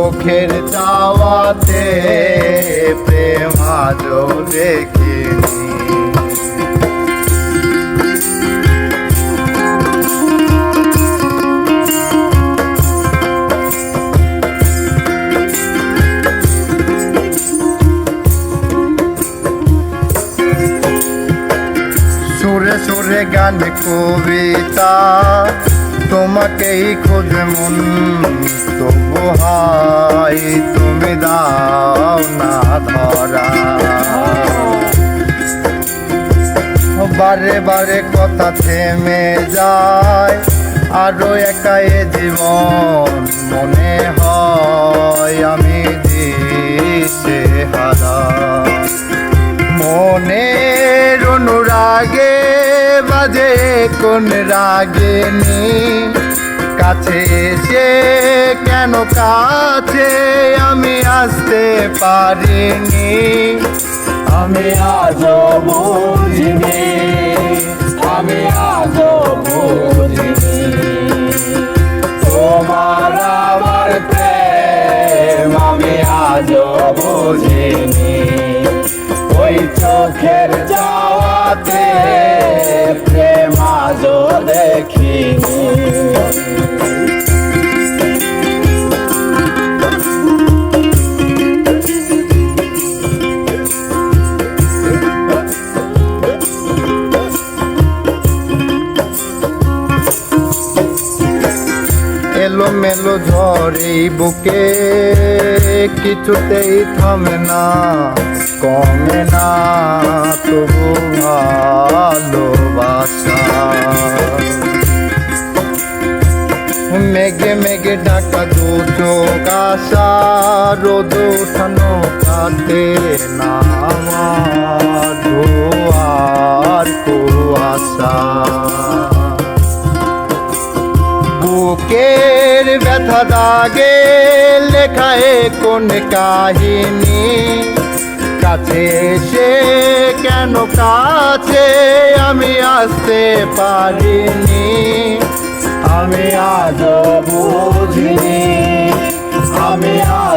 চোখের চাওয়াতে প্রেম আজও দেখিনি। সুরে সুরে গান কবিতা তোমাকেই খোঁজ মন, তবু হাই তুমি দাও না ধরা। বারে বারে কথা থেমে যায়, আরও একা এ জীবন মনে হয় আমি দিশে হারা মনের অনুরাগে বাজে কোন রাগে কাছে এসে কেন কাছে আমি আসতে পারিনি। আমি আজও বুঝিনি। দেখিনি এলো মেলো ঝড়ে বুকে কিছুতেই থামে না কমে না তবু মেঘে মেঘে ডাকা দু চোখ আসা, রোদ উঠানো কাটে না আমার ধোয়ার কুয়াশা। বুকের ব্যথা দাগে লেখায় কোন কাহিনী? কাছে এসে কেন কাছে আমি আসতে পারিনি? আমি আজ বুঝিনি। আমি আজ